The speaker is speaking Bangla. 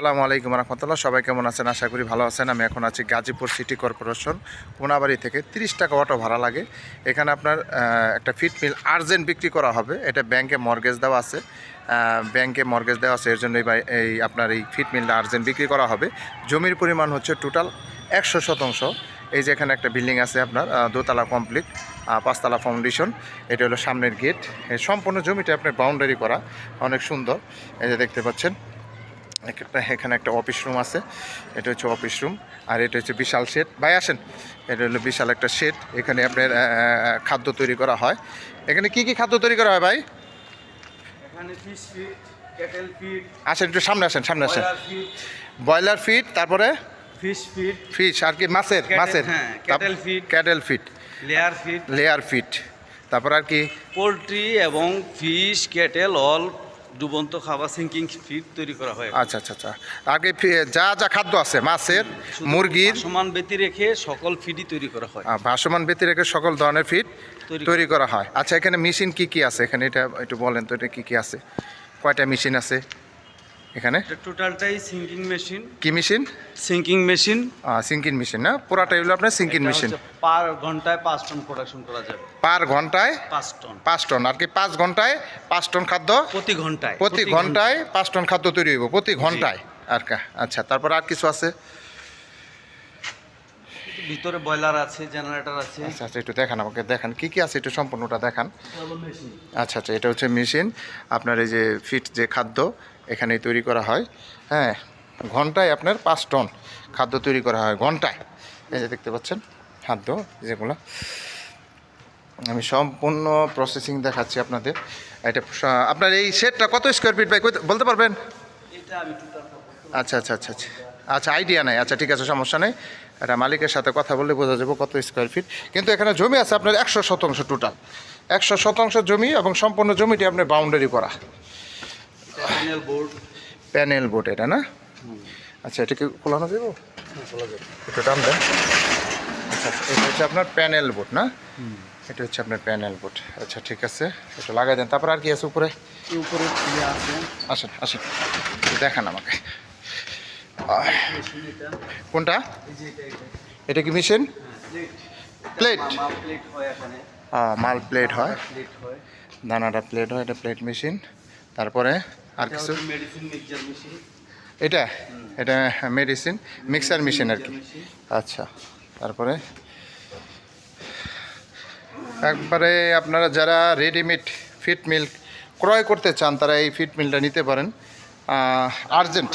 আসসালামু আলাইকুম রহমতুল্লাহ। সবাই কেমন আছেন? আশা করি ভালো আছেন। আমি এখন আছি গাজীপুর সিটি কর্পোরেশন কোনাবাড়ি থেকে তিরিশ টাকা অটো ভাড়া লাগে। এখানে আপনার একটা ফিট মিল আর্জেন্ট বিক্রি করা হবে। এটা ব্যাংকে মর্গেজ দেওয়া আছে। ব্যাংকে মর্গেজ দেওয়া আছে এর জন্য এই আপনার এই ফিট মিলটা আর্জেন্ট বিক্রি করা হবে। জমির পরিমাণ হচ্ছে টোটাল একশো শতাংশ। এই যে এখানে একটা বিল্ডিং আছে আপনার দোতলা কমপ্লিট পাঁচতলা ফাউন্ডেশন। এটা হলো সামনের গেট। সম্পূর্ণ জমিটা আপনার বাউন্ডারি করা। অনেক সুন্দর। এই যে দেখতে পাচ্ছেন। একটা এখানে একটা অফিস রুম আছে। এটা হচ্ছে অফিস রুম আর এটা হচ্ছে বিশাল শেড ভাই আসেন। এটা হলো বিশাল একটা শেড এখানে আপনার খাদ্য তৈরি করা হয়। এখানে কি কি খাদ্য তৈরি করা হয় ভাই? ক্যাটেল আসেন একটু সামনে আসেন সামনে আসেন। ব্রয়লার ফিট তারপরে? ফিশ ফিট ফিশ আর কি মাছের মাছের। cattle cattle feed layer feed layer feed তারপর আর কি? পোলট্রি এবং ফিশ ক্যাটেল অল ডুবন্ত খাবার সিঙ্কিং ফিড তৈরি করা হয়। আচ্ছা আচ্ছা আচ্ছা। আগে যা যা খাদ্য আছে মাছের মুরগির। সমান ব্যতি রেখে সকল ফিডই তৈরি করা হয়। ভাসমান ব্যতি রেখে সকল ধরনের ফিড তৈরি তৈরি করা হয়। আচ্ছা এখানে মেশিন কি কি আছে? এখানে এটা একটু বলেন তো এটা কি কি আছে? কয়টা মেশিন আছে? এখানে? টোটালটাই সিঙ্কিং মেশিন। কি machine? Sinking machine. Sinking machine না? পুরাটাই হলো আপনার সিঙ্কিন মেশিন। পার ঘন্টায় পাঁচ টন প্রোডাকশন করা যাবে। পার ঘন্টায় পাঁচ টন। পাঁচ টন আর কি পাঁচ ঘন্টায় পাঁচ টন খাদ্য? প্রতি ঘন্টায়। প্রতি ঘন্টায় পাঁচ টন খাদ্য তৈরি হইব প্রতি ঘন্টায়। আর কা আচ্ছা তারপর আর কিছু আছে? ভিতরে বয়লার আছে জেনারেটর আছে। আচ্ছা আচ্ছা একটু দেখান আমাকে দেখান কি কি আছে একটু সম্পূর্ণটা দেখান। আচ্ছা আচ্ছা এটা হচ্ছে মেশিন আপনার এই যে ফিট যে খাদ্য এখানেই তৈরি করা হয়। হ্যাঁ ঘন্টায় আপনার পাঁচ টন খাদ্য তৈরি করা হয় ঘন্টায়। এই যে দেখতে পাচ্ছেন খাদ্য যেগুলো আমি সম্পূর্ণ প্রসেসিং দেখাচ্ছি আপনাদের। এটা আপনার এই সেটটা কত স্কোয়ার ফিট ভাই? কই- বলতে পারবেন? এটা আচ্ছা আচ্ছা আচ্ছা আচ্ছা। আচ্ছা আইডিয়া নাই। আচ্ছা ঠিক আছে সমস্যা নেই। এটা মালিকের সাথে কথা বললে বোঝা যাবে কত স্কোয়ার ফিট কিন্তু এখানে জমি আছে আপনার একশো শতাংশ টোটাল একশো শতাংশ জমি এবং সম্পূর্ণ জমিটি আপনার বাউন্ডারি করা। Panel board. প্যানেল বোর্ড এটা না? আচ্ছা এটা কি খোলানো দেবো একটু টান দেন। আচ্ছা এটা হচ্ছে আপনার প্যানেল বোর্ড না? এটা হচ্ছে আপনার প্যানেল বোর্ড। আচ্ছা ঠিক আছে। এটা লাগাই দেন। তারপর আর কি আছে উপরে? উপরে আছে? আসেন আসেন। দেখান আমাকে। কোনটা? এটা কি মেশিন? প্লেট হয় মাল প্লেট হয়। প্লেট হয়। দানাটা প্লেট হয় এটা প্লেট মেশিন তারপরে আর কিছু? এটা? এটা মেডিসিন মিক্সার মেশিন আর কি। আচ্ছা তারপরে? একবারে আপনারা যারা রেডিমেড ফিট মিল ক্রয় করতে চান তারা এই ফিট মিলটা নিতে পারেন। আর্জেন্ট